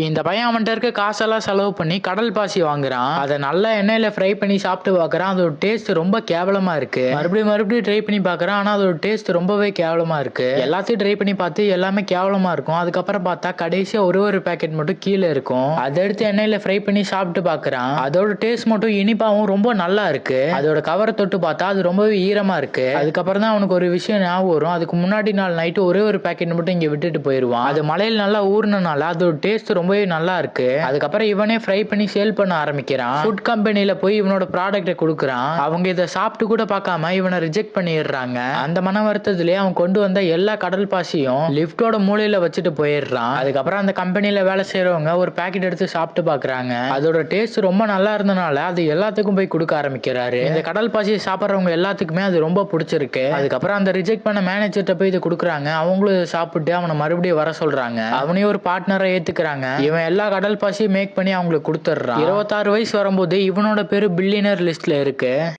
இந்த பையன் அவன்கிட்ட இருக்க காசெல்லாம் செலவு பண்ணி கடல் பாசி வாங்குறான். அதை நல்லா எண்ணெயில ஃப்ரை பண்ணி சாப்பிட்டு பார்க்கறான் அதோட டேஸ்ட் ரொம்ப கேவலமா இருக்கு. மறுபடியும் மறுபடியும் ட்ரை பண்ணி பார்க்கறான் ஆனா அதோட டேஸ்ட் ரொம்பவே கேவலமா இருக்கு. எல்லாத்தையும் ட்ரை பண்ணி பார்த்து எல்லாமே கேவலமா இருக்கும். அதுக்கப்புறம் பார்த்தா கடைசியா ஒரு ஒரு பேக்கெட் மட்டும் கீழே இருக்கும். அதை எடுத்து எண்ணெயில ஃப்ரை பண்ணி சாப்பிட்டு பார்க்குறான் அதோட டேஸ்ட் மட்டும் இனிப்பாவும் ரொம்ப நல்லா இருக்கு. அதோட கவரை தொட்டு பார்த்தா அது ரொம்பவே ஈரமா இருக்கு. அதுக்கப்புறம் தான் அவனுக்கு ஒரு விஷயம் ஞாபகம் வரும். அதுக்கு முன்னாடி நாள் நைட்டு ஒரே ஒரு பேக்கெட் மட்டும் இங்க விட்டுட்டு போயிருவான். அது மலையில நல்லா ஊறினால அதோட டேஸ்ட் ரொம்பவே நல்லா இருக்கு. அதுக்கப்புறம் இவனே ஃப்ரை பண்ணி சேல் பண்ண ஆரம்பிக்கிறான். ஃபுட் கம்பெனில போய் இவனோட ப்ராடக்ட்டை கொடுக்குறான். அவங்க இதை சாப்பிட்டு கூட பார்க்காம இவனை ரிஜெக்ட் பண்ணிடுறாங்க. அந்த மன வருத்தத்திலே அவன் கொண்டு வந்த எல்லா கடல் பாசியும் லிஃப்டோட மூலையில வச்சுட்டு போயிடுறான். அதுக்கப்புறம் அந்த கம்பெனில வேலை செய்யறவங்க ஒரு பாக்கெட் எடுத்து சாப்பிட்டு பாக்குறாங்க அதோட டேஸ்ட் ரொம்ப நல்லா இருந்தனால அது எல்லாத்துக்கும் போய் கொடுக்க ஆரம்பிக்கிறாரு. இந்த கடல் பாசியை சாப்பிட்றவங்க எல்லாத்துக்குமே அது ரொம்ப பிடிச்சிருக்கு. அதுக்கப்புறம் அந்த ரிஜெக்ட் பண்ண மேனேஜர்கிட்ட போய் இதை கொடுக்குறாங்க. அவங்களும் இதை சாப்பிட்டு அவனை மறுபடியும் வர சொல்றாங்க. அவனையும் ஒரு பார்ட்னரை ஏத்துக்கிறாங்க. இவன் எல்லா கடல் பாசியும் மேக் பண்ணி அவங்களுக்கு கொடுத்துட்றான். இருபத்தாறு வயசு வரும்போது இவனோட பேரு பில்லியனர் லிஸ்ட்ல இருக்கு.